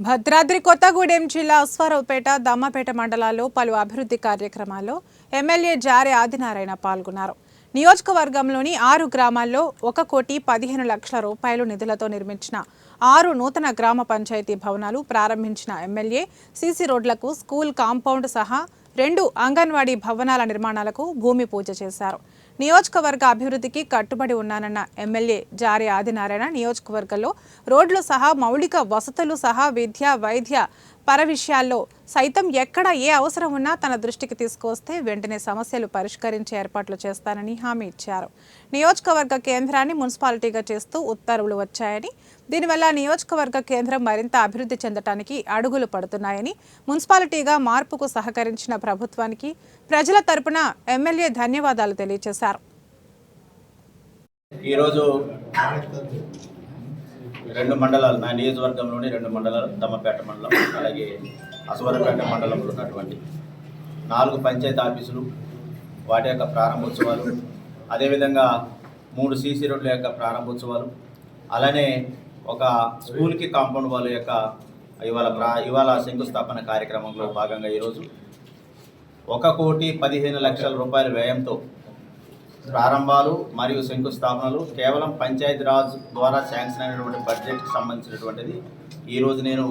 భద్రాద్రి కొత్తగూడెం జిల్లా అశ్వారావుపేట దమ్మపేట మండలాల్లో పలు అభివృద్ధి కార్యక్రమాల్లో ఎమ్మెల్యే జారే ఆదినారాయణ పాల్గొన్నారు. నియోజకవర్గంలోని ఆరు గ్రామాల్లో ఒక కోటి పదిహేను లక్షల రూపాయలు నిధులతో నిర్మించిన ఆరు నూతన గ్రామ పంచాయతీ భవనాలు ప్రారంభించిన ఎమ్మెల్యే సీసీ రోడ్లకు స్కూల్ కాంపౌండ్ సహా రెండు అంగన్వాడీ భవనాల నిర్మాణాలకు భూమి పూజ చేశారు. నియోజకవర్గ అభివృద్ధికి కట్టుబడి ఉన్నానన్న ఎమ్మెల్యే జారి ఆదినారాయణ నియోజకవర్గంలో రోడ్లు సహా మౌలిక వసతులు సహా విద్య వైద్య పర విషయాల్లో సైతం ఎక్కడ ఏ అవసరం ఉన్నా తన దృష్టికి తీసుకొస్తే వెంటనే సమస్యలు పరిష్కరించే ఏర్పాట్లు చేస్తానని హామీ ఇచ్చారు. నియోజకవర్గ కేంద్రాన్ని మున్సిపాలిటీగా చేస్తూ ఉత్తర్వులు వచ్చాయని దీనివల్ల నియోజకవర్గ కేంద్రం మరింత అభివృద్ధి చెందటానికి అడుగులు పడుతున్నాయని మున్సిపాలిటీగా మార్పుకు సహకరించిన ప్రభుత్వానికి ప్రజల తరపున ఎమ్మెల్యే ధన్యవాదాలు తెలియజేశారు. ఈరోజు రెండు మండలాలు నా నియోజకవర్గంలోని రెండు మండలాలు దమ్మపేట మండలం అలాగే అసవరపేట మండలంలో ఉన్నటువంటి నాలుగు పంచాయతీ ఆఫీసులు వాటి యొక్క ప్రారంభోత్సవాలు అదేవిధంగా మూడు సీసీ రోడ్ల యొక్క ప్రారంభోత్సవాలు అలానే ఒక స్కూల్కి కాంపౌండ్ వాళ్ళ యొక్క ఇవాళ ప్రా ఇవాళ శంకుస్థాపన కార్యక్రమంలో భాగంగా ఈరోజు ఒక కోటి పదిహేను లక్షల రూపాయల వ్యయంతో ప్రారంభాలు మరియు శంకుస్థాపనలు కేవలం పంచాయతీరాజ్ ద్వారా శాంక్షన్ అయినటువంటి బడ్జెట్కి సంబంధించినటువంటిది. ఈరోజు నేను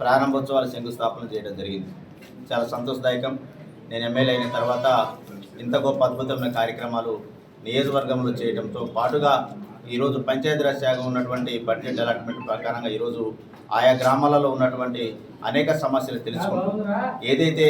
ప్రారంభోత్సవాల శంకుస్థాపన చేయడం జరిగింది. చాలా సంతోషదాయకం. నేను ఎమ్మెల్యే అయిన తర్వాత ఇంత గొప్ప అద్భుతమైన కార్యక్రమాలు నియోజకవర్గంలో చేయడంతో పాటుగా ఈరోజు పంచాయతీరాజ్ శాఖ ఉన్నటువంటి బడ్జెట్ అలాట్మెంట్ ప్రకారంగా ఈరోజు ఆయా గ్రామాలలో ఉన్నటువంటి అనేక సమస్యలు తెలుసుకుంటూ. ఏదైతే